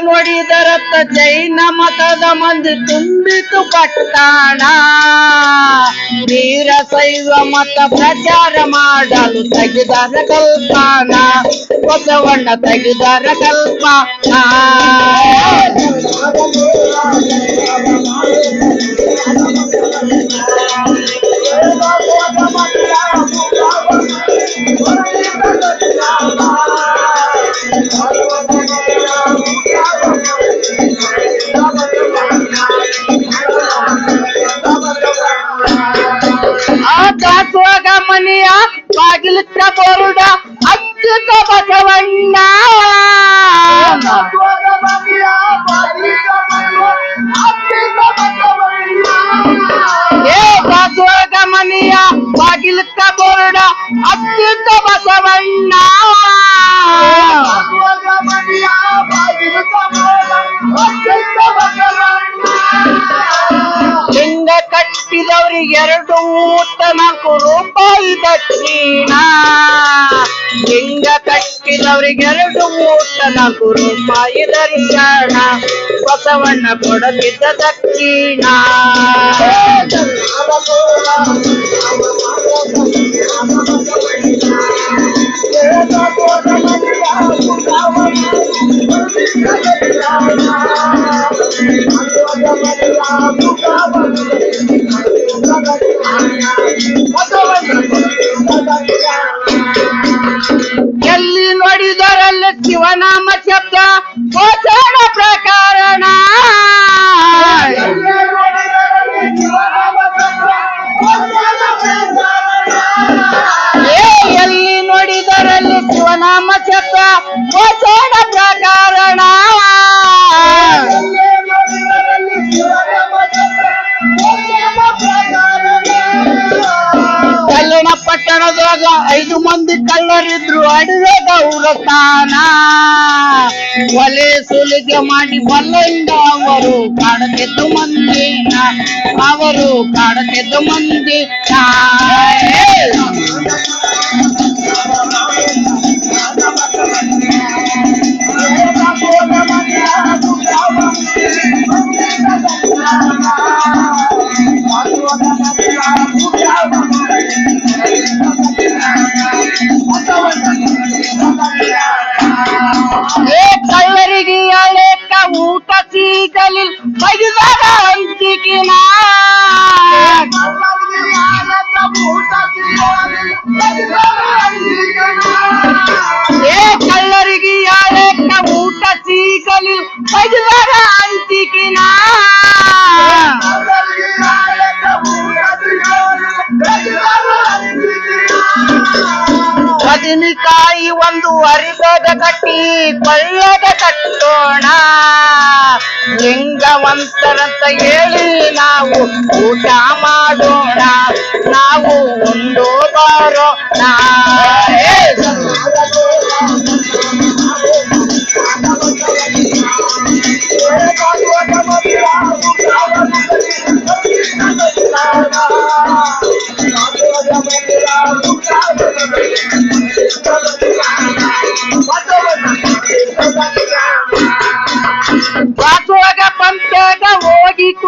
ನೋಡಿದರತ್ತ ಜೈನ ಮತದ ಮಂದಿ ತುಂಬಿತು ಪಟ್ಟಣ. ವೀರಶೈವ ಮತ ಪ್ರಚಾರ ಮಾಡಲು ತೆಗೆದರ ಕಲ್ಪನ. ಬಸವಣ್ಣ ತೆಗೆದರ ಕಲ್ಪನ. ದಾಸೋಗ ಮನೆಯ ಬಾಗಿಲಕ್ಕ ಬೋರುಡ ಅಚ್ಚುತ ಬಸವಣ್ಣ ಏ ದಾಸೋಗ ಮನೆಯ ಬಾಗಿಲಕ್ಕ ಬೋರುಡ ಅಚ್ಚುತ ಬಸವಣ್ಣ ರೂಪಾಯಿ ದರ್ಶನ ಬಸವಣ್ಣ ಕೊಡಲಿದ್ದ ದಕ್ಷಿಣ ಎಲ್ಲಿ ನೋಡಿದರಲ್ಲಿ ಶಿವನಾಮ? ಐದು ಮಂದಿ ಕಳ್ಳರಿದ್ರು ಅಡವೆಗ ಉರತಾನ ಒಲೆ ಸುಲಿಗೆ ಮಾಡಿ ಬಲ್ಲಿಂದ ಅವರು ಕಾಡತಿದ್ದು ಮಂದಿನ ಅವರು ಕಾಡತಿದ್ದು ಮಂದಿ ಏ ಅರಿಬದ ಕಟ್ಟಿ ಕೊಳ್ಳದ ಕಟ್ಟೋಣ. ಲಿಂಗವಂತರಂತ ಹೇಳಿ ನಾವು ಊಟ ಮಾಡೋಣ. ನಾವು ಒಂದು ಬಾರೋ ಏ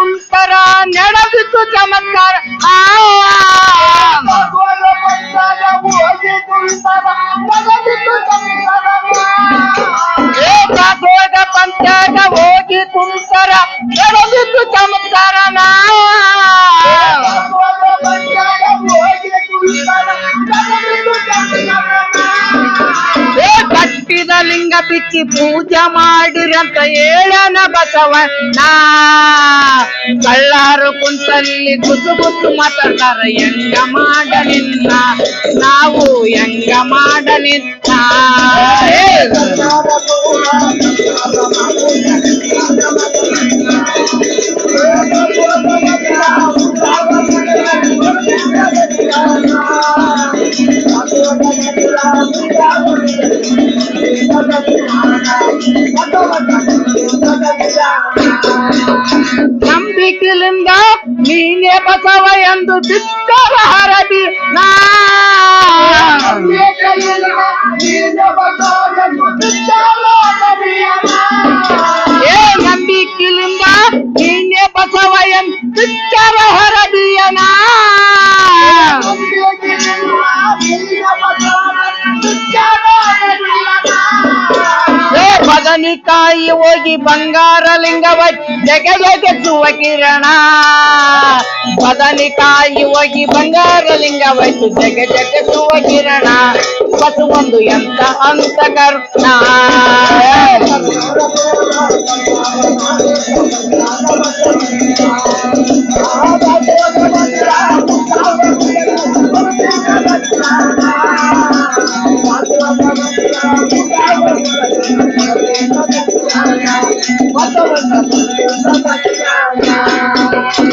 ಕುಂತರ ನಡೆದಿತ್ತು ಚಮತ್ಕಾರ. ಆ ಏ ವಾಸೋಗ ಪಂಚಾಗ ಹೋಗಿ ಕುಂತರ ನಡೆದಿತ್ತು ಚಮತ್ಕಾರ. ಏ ಲಿಂಗ ಬಿಚ್ಚಿ ಪೂಜೆ ಮಾಡಿರಂತ ಹೇಳನ ಬಸವಣ್ಣ ಕಳ್ಳಾರು ಕುಂತಲ್ಲಿ ಗುಸು ಗುಸು ಮಾತಾಡ್ತಾರ ಹೆಂಗ ಮಾಡಲಿಲ್ಲ ನಾವು ಹೆಂಗ ಮಾಡಲಿಲ್ಲ ನಂಬಿಕೆಲಿಂದ ನೀನೇ ಬಸವ ಎಂದು ಬಿಟ್ಟರ ಹರಬಿ ಏ ನಂಬಿಕೆಲಿಂದ ನೀನೇ ಬಸವ ಎಂದು ಬಿಟ್ಟರ ಹರಬಿಯನ ಬದನಿಕಾಯಿ ಹೋಗಿ ಬಂಗಾರ ಲಿಂಗವ ಜಗ ಕಿರಣ. ಬದನಿಕಾಯಿ ಹೋಗಿ ಬಂಗಾರ ಲಿಂಗವೈತು ಜಗ ಜಗತ್ತುವ ಕಿರಣ. ಒಂದು ಎಂತ ಅಂತ ಕರುಣ.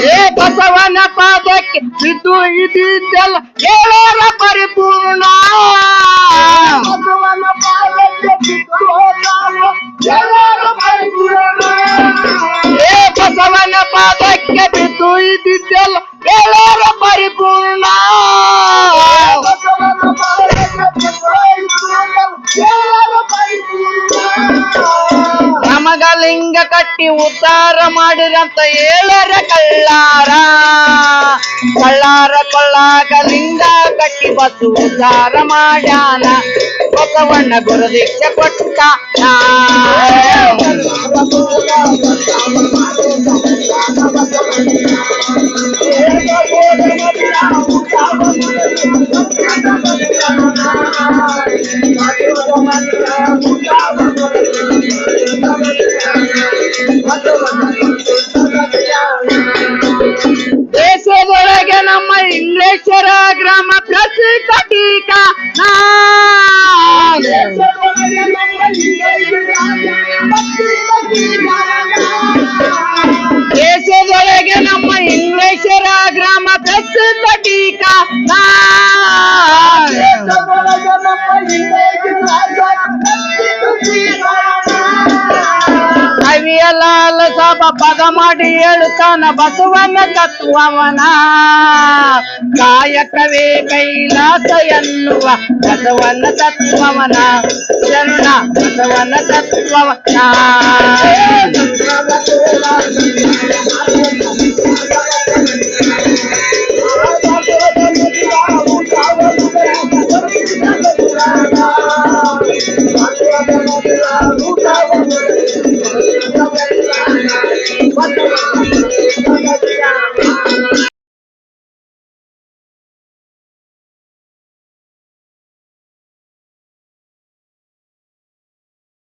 ಏ ಬಸವನ ಪಾದಕ್ಕೆ ಬಿದ್ದು ಇದ್ದಿದ್ದಲ್ಲ ಹೇಳೋರ ಪರಿಪೂರ್ಣ ಏ ಬಸವನ ಪಾದಕ್ಕೆ ಬಿದ್ದು ಇದ್ದಿದ್ದಲ್ಲ ಉದ್ಧಾರ ಮಾಡಿರಂತ ಹೇಳರ ಕಳ್ಳಾರ ಕಳ್ಳಾರ ಕೊಳ್ಳಾಗ ಲಿಂಗ ಕಟ್ಟಿ ಬಸ್ಸು ಉದ್ಧಾರ ಮಾಡ್ಯಾನ ಬಸವಣ್ಣ ಗುರುದೀಕ್ಷೆ ಕೊಟ್ಟ ದೇಶದೊಳಗೆ ಪದ ಮಾಡಿ ಹೇಳುತ್ತಾನ ಬಸವನ ತತ್ವವನ. ಕಾಯಕವೇ ಕೈಲಾಸ ಎನ್ನುವ ಬಸವನ ತತ್ವವನ. ಶರಣ ಬಸವನ ತತ್ವವನ.